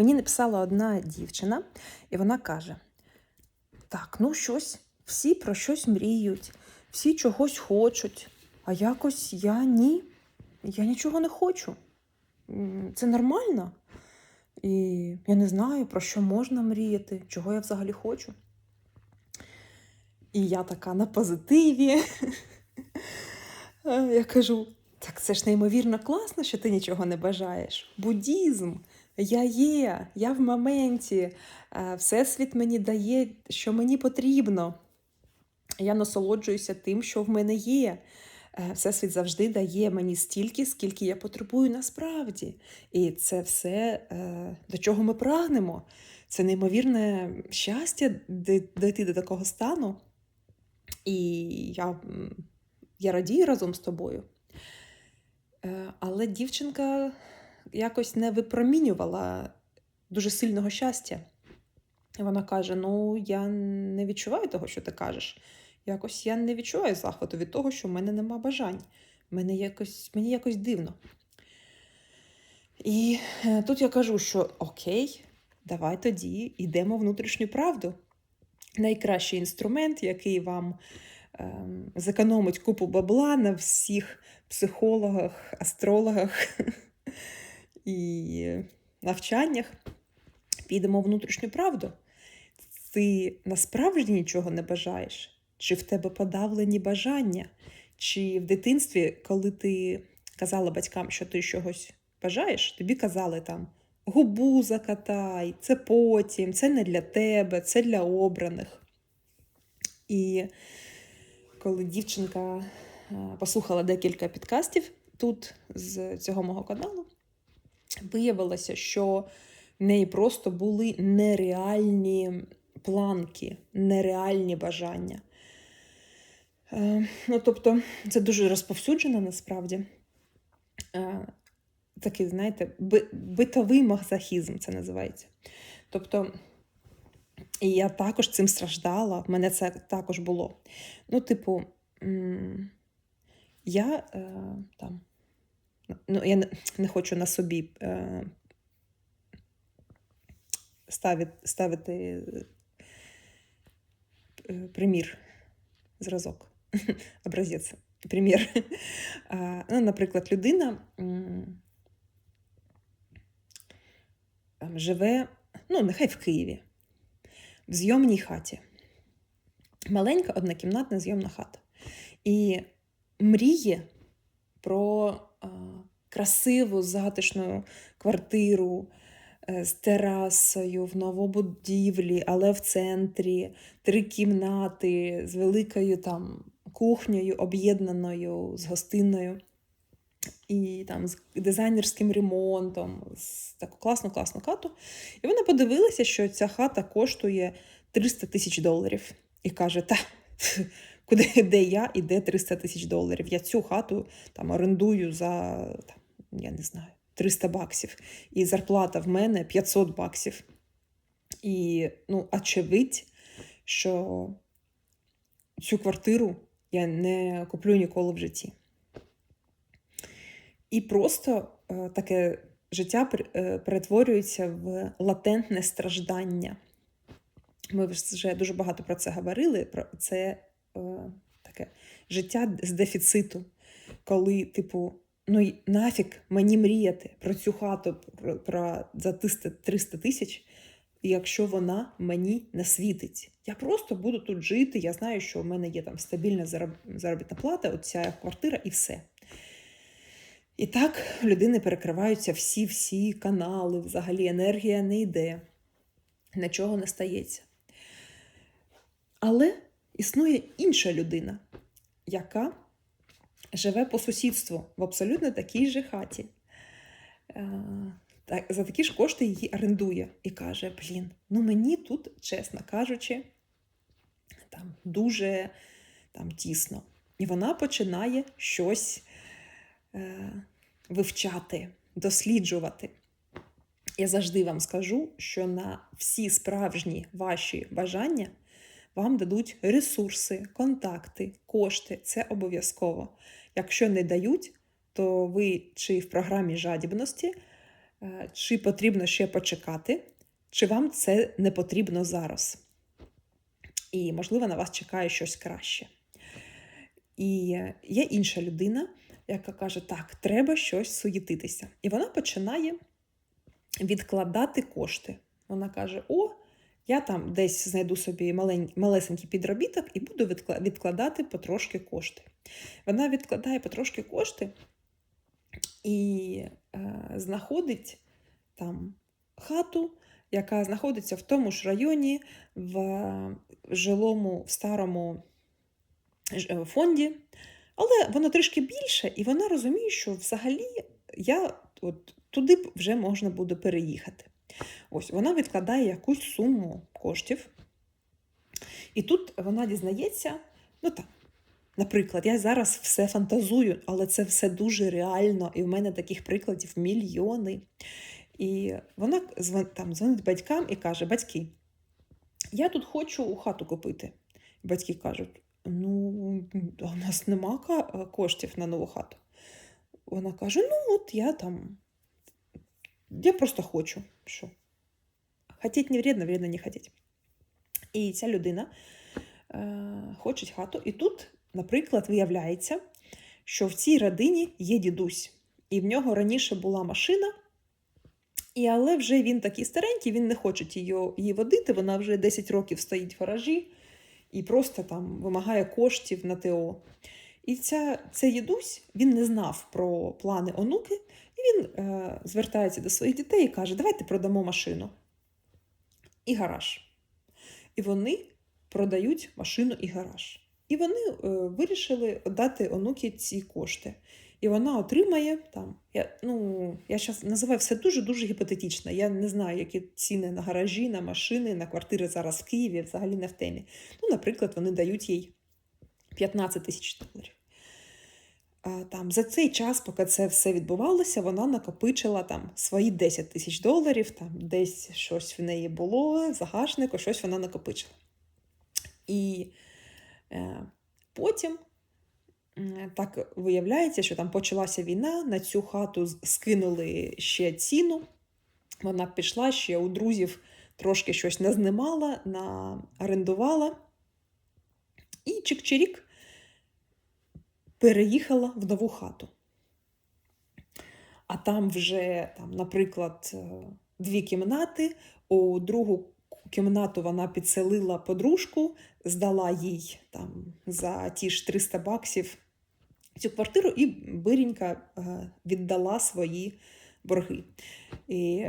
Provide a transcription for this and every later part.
Мені написала одна дівчина, і вона каже: Так, ну щось, всі про щось мріють, всі чогось хочуть, а якось я ні, я нічого не хочу. Це нормально. І я не знаю, про що можна мріяти, чого я взагалі хочу. І я така на позитиві. Е, Я кажу: так це ж неймовірно класно, що ти нічого не бажаєш. Буддізм, я є, я в моменті, е, Всесвіт мені дає, що мені потрібно. Я насолоджуюся тим, що в мене є. Е, Всесвіт завжди дає мені стільки, скільки я потребую насправді. І це все, е, до чого ми прагнемо. Це неймовірне щастя дійти до такого стану. І я, я радію разом з тобою. Але дівчинка якось не випромінювала дуже сильного щастя. І вона каже: Ну, я не відчуваю того, що ти кажеш. Якось я не відчуваю захвату від того, що в мене нема бажань. Мене якось, мені якось дивно. І е, тут я кажу, що окей, давай тоді йдемо внутрішню правду. Найкращий інструмент, який вам ем, зекономить купу бабла на всіх психологах, астрологах і навчаннях. Підемо внутрішню правду. Ти насправді нічого не бажаєш? Чи в тебе подавлені бажання? Чи в дитинстві, коли ти казала батькам, що ти чогось бажаєш, тобі казали там губу закатай, це потім, це не для тебе, це для обраних. І коли дівчинка послухала декілька підкастів тут з цього мого каналу, виявилося, що в неї просто були нереальні планки, нереальні бажання. Е, Ну, тобто, це дуже розповсюджено насправді. Е, Такий, знаєте, би- битовий мазохізм це називається. Тобто, і я також цим страждала, в мене це також було. Ну, типу, я е, там, ну, я не, хочу на собі е, ставити, ставити е, примір, зразок, образець, примір. Ну, наприклад, людина живе, ну, нехай в Києві, в зйомній хаті. Маленька однокімнатна зйомна хата. І мріє про красиву, затишну квартиру е, з терасою в новобудівлі, але в центрі, три кімнати з великою там кухнею, об'єднаною з гостиною. І там з дизайнерським ремонтом, з таку класну класну хату. І вона подивилася, що ця хата коштує 300 тисяч доларів. І каже: Та куди де я і де 300 тисяч доларів? Я цю хату там орендую за там, я не знаю, 300 баксів. І зарплата в мене 500 баксів. І ну, очевидь, що цю квартиру я не куплю ніколи в житті. І просто е, таке життя е, перетворюється в латентне страждання. Ми вже дуже багато про це говорили. Про це таке життя з дефіциту, коли, типу, ну й нафіг мені мріяти про цю хату про, про за 300 300 тисяч, якщо вона мені не світить. Я просто буду тут жити. Я знаю, що в мене є там стабільна заробітна плата, оця квартира і все. І так людини перекриваються всі-всі канали, взагалі енергія не йде, нічого не стається. Але існує інша людина, яка живе по сусідству в абсолютно такій же хаті. Е, За такі ж кошти її орендує і каже: Блін, ну мені тут, чесно кажучи, там дуже там, тісно. І вона починає щось е, вивчати, досліджувати. Я завжди вам скажу, що на всі справжні ваші бажання вам дадуть ресурси, контакти, кошти. Це обов'язково. Якщо не дають, то ви чи в програмі жадібності, е, чи потрібно ще почекати, чи вам це не потрібно зараз. І, можливо, на вас чекає щось краще. І є інша людина, яка каже: так, треба щось суєтитися. І вона починає відкладати кошти. Вона каже: О, я там десь знайду собі малесенький підробіток і буду відкладати потрошки кошти. Вона відкладає потрошки кошти і е, знаходить там хату, яка знаходиться в тому ж районі, в жилому, в старому е, фонді. Але воно трішки більше, і вона розуміє, що взагалі я от туди вже можна буде переїхати. Ось вона відкладає якусь суму коштів. І тут вона дізнається, ну так, наприклад, я зараз все фантазую, але це все дуже реально, і в мене таких прикладів мільйони. І вона там, дзвонить батькам і каже: Батьки, я тут хочу хату купити. Батьки кажуть: ну, в нас нема коштів на нову хату. Вона каже: ну, от я там. Я просто хочу. Що? Хотіть не вредно, вредно не хотіть. І ця людина е, хоче хату. І тут, наприклад, виявляється, що в цій родині є дідусь, і в нього раніше була машина. І але вже він такий старенький, він не хоче її водити, вона вже 10 років стоїть в гаражі і просто там вимагає коштів на ТО. І ця, цей дідусь він не знав про плани онуки, і він е, звертається до своїх дітей і каже: Давайте продамо машину і гараж. І вони продають машину і гараж. І вони е, вирішили дати онуки ці кошти. І вона отримає там. Я, ну, я зараз називаю все дуже-дуже гіпотетично. Я не знаю, які ціни на гаражі, на машини, на квартири зараз в Києві, взагалі не в темі. Ну, наприклад, вони дають їй 15 тисяч доларів. А, там, за цей час, поки це все відбувалося, вона накопичила там свої 10 тисяч доларів, там десь щось в неї було, загашнику, щось вона накопичила. І е, потім м, так виявляється, що там почалася війна, на цю хату скинули ще ціну. Вона пішла ще у друзів трошки щось назнімала, орендувала. І чик-чирік переїхала в нову хату. А там вже, там, наприклад, е, дві кімнати. У другу кімнату вона підселила подружку, здала їй там за ті ж 300 баксів цю квартиру і биренька е, віддала свої борги. І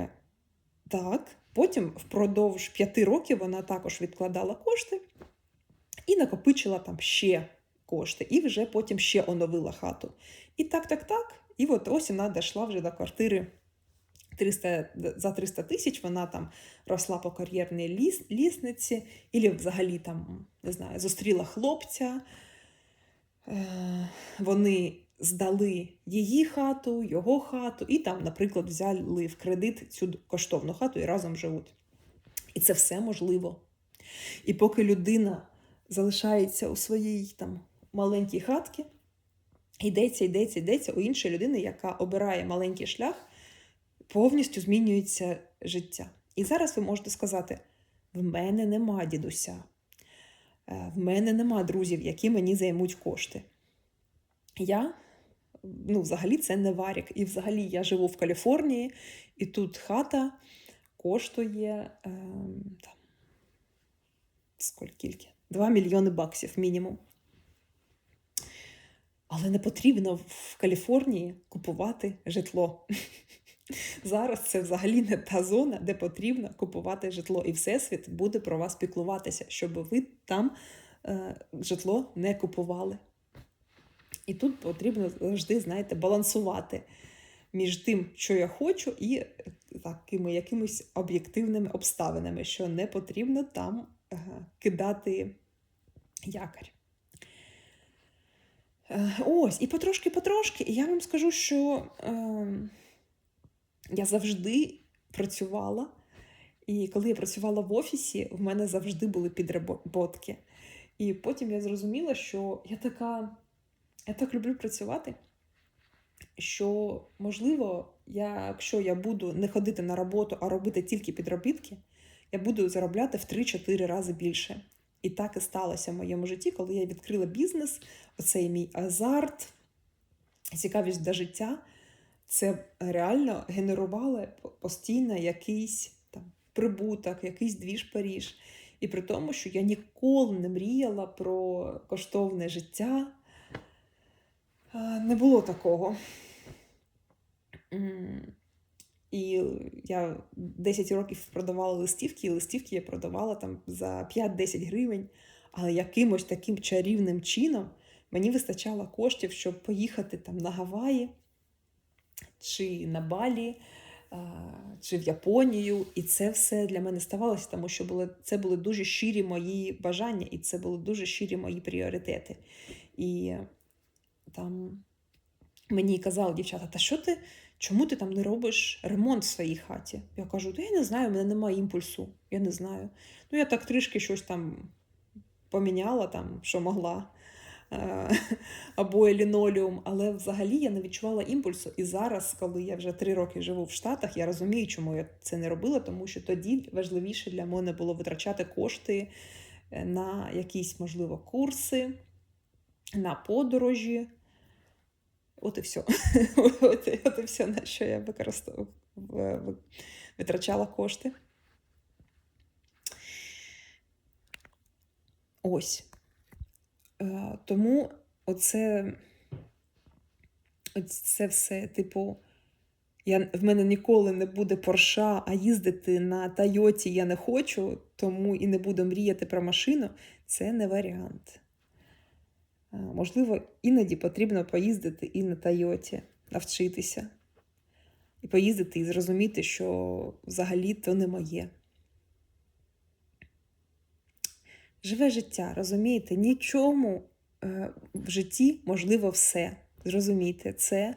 так, потім впродовж п'яти років вона також відкладала кошти і накопичила там ще кошти, і вже потім ще оновила хату. І так, так, так. І от ось вона дійшла вже до квартири 300, за 300 тисяч. Вона там росла по кар'єрній ліс, лісниці, і взагалі там, не знаю, зустріла хлопця. Е, вони здали її хату, його хату, і там, наприклад, взяли в кредит цю коштовну хату і разом живуть. І це все можливо. І поки людина залишається у своїй там маленькій хатці, йдеться, йдеться, йдеться у іншої людини, яка обирає маленький шлях, повністю змінюється життя. І зараз ви можете сказати: в мене нема дідуся, е, в мене нема друзів, які мені займуть кошти. Я, ну, взагалі, це не варік. І взагалі я живу в Каліфорнії, і тут хата коштує е, там, скільки? 2 мільйони баксів мінімум. Але не потрібно в Каліфорнії купувати житло. Зараз це взагалі не та зона, де потрібно купувати житло. І Всесвіт буде про вас піклуватися, щоб ви там е, житло не купували. І тут потрібно завжди, знаєте, балансувати між тим, що я хочу, і такими якимись об'єктивними обставинами, що не потрібно там е, кидати якорь. Е, Ось, і потрошки-потрошки. І я вам скажу, що е, я завжди працювала. І коли я працювала в офісі, в мене завжди були підроботки. І потім я зрозуміла, що я така, я так люблю працювати, що, можливо, я, якщо я буду не ходити на роботу, а робити тільки підробітки, я буду заробляти в 3-4 рази більше. І так і сталося в моєму житті, коли я відкрила бізнес, оцей мій азарт, цікавість до життя. Це реально генерувало постійно якийсь там прибуток, якийсь двіж Паріж. І при тому, що я ніколи не мріяла про коштовне життя. Не було такого. І я 10 років продавала листівки, і листівки я продавала там за 5-10 гривень, але якимось таким чарівним чином мені вистачало коштів, щоб поїхати там на Гаваї чи на Балі, чи в Японію. І це все для мене ставалося, тому що були, це були дуже щирі мої бажання, і це були дуже щирі мої пріоритети. І там мені казали дівчата, та що ти? Чому ти там не робиш ремонт в своїй хаті? Я кажу, я не знаю, у мене немає імпульсу. Я не знаю. Ну, я так трішки щось там поміняла, там, що могла, е, або лінолеум, але взагалі я не відчувала імпульсу. І зараз, коли я вже три роки живу в Штатах, я розумію, чому я це не робила, тому що тоді важливіше для мене було витрачати кошти е, на якісь, можливо, курси, на подорожі. От і все. От, от і все, на що я витрачала кошти. Ось. Тому оце, це все, типу, я, в мене ніколи не буде Порша, а їздити на Тойоті я не хочу, тому і не буду мріяти про машину. Це не варіант. Можливо, іноді потрібно поїздити і на Тойоті, навчитися. І поїздити і зрозуміти, що взагалі то не моє. Живе життя, розумієте, нічому е, в житті можливо все. Зрозумійте, це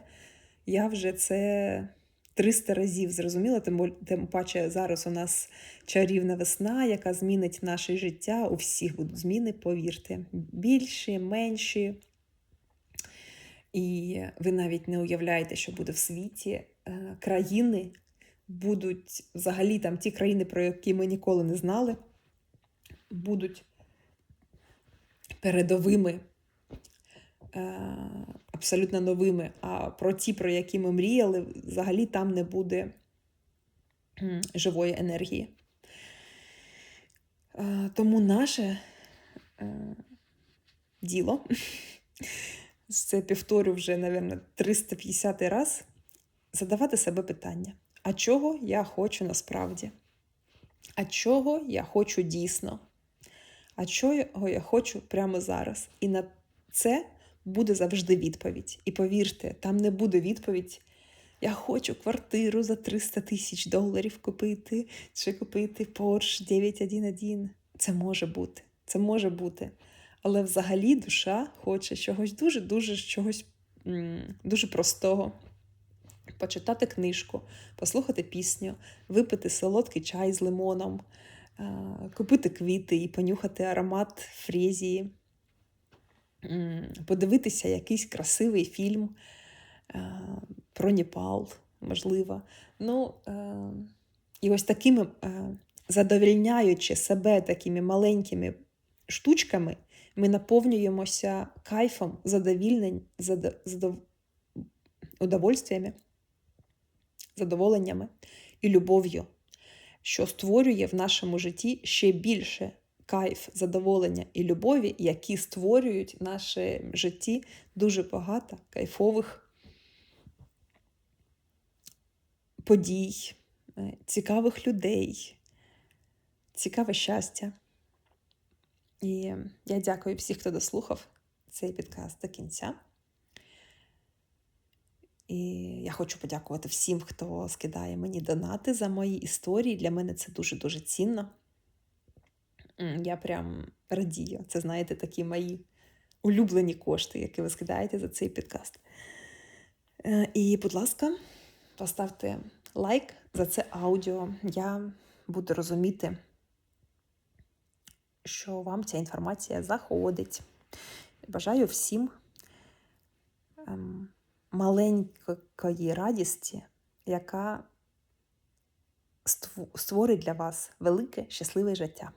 я вже це 300 разів зрозуміла, тим, тим паче зараз у нас чарівна весна, яка змінить наше життя. У всіх будуть зміни, повірте, більші, менші. І ви навіть не уявляєте, що буде в світі. Е, країни будуть взагалі там ті країни, про які ми ніколи не знали, будуть передовими. Е, абсолютно новими, а про ті, про які ми мріяли, взагалі там не буде живої енергії. Е, тому наше е, діло, це повторю вже, мабуть, 350 раз, задавати себе питання: а чого я хочу насправді? А чого я хочу дійсно? А чого я хочу прямо зараз? І на це буде завжди відповідь. І повірте, там не буде відповідь. Я хочу квартиру за 300 тисяч доларів купити, чи купити Porsche 911. Це може бути. Це може бути. Але взагалі душа хоче чогось дуже-дуже чогось дуже простого. Почитати книжку, послухати пісню, випити солодкий чай з лимоном, купити квіти і понюхати аромат фрезії подивитися якийсь красивий фільм е, про Непал, можливо. Ну, е, І ось такими, е, задовільняючи себе такими маленькими штучками, ми наповнюємося кайфом, задовільнень, задов... удовольствиями, задоволеннями і любов'ю, що створює в нашому житті ще більше кайф, задоволення і любові, які створюють в нашому житті дуже багато кайфових подій, е, цікавих людей, цікаве щастя. І я дякую всіх, хто дослухав цей підкаст до кінця. І я хочу подякувати всім, хто скидає мені донати за мої історії. Для мене це дуже-дуже цінно. Я прям радію. Це, знаєте, такі мої улюблені кошти, які ви скидаєте за цей підкаст. Е, і, будь ласка, поставте лайк за це аудіо. Я буду розуміти, що вам ця інформація заходить. Бажаю всім ем, маленької радісті яка створить для вас велике щасливе життя.